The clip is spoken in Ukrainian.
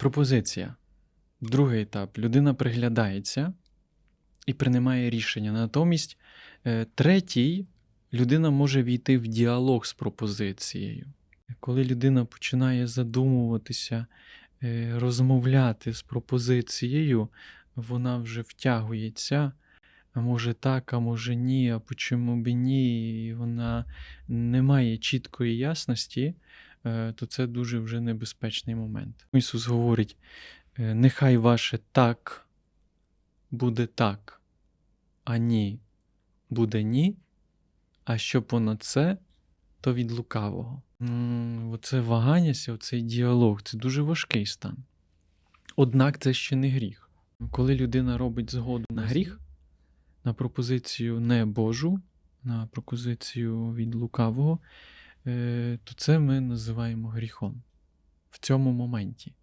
Пропозиція. Другий етап. Людина приглядається і приймає рішення. Натомість, е, третій, людина може війти в діалог з пропозицією. Коли людина починає задумуватися, е, розмовляти з пропозицією, вона вже втягується. А може так, а може ні, а чому б ні, і вона не має чіткої ясності, то це дуже вже небезпечний момент. Ісус говорить: е, нехай ваше так буде так, а ні буде ні, а що понад це, то від лукавого. Оце ваганняся, оцей діалог це дуже важкий стан. Однак це ще не гріх. Коли людина робить згоду на гріх, на пропозицію не Божу, на пропозицію від лукавого, е, то це ми називаємо гріхом в цьому моменті.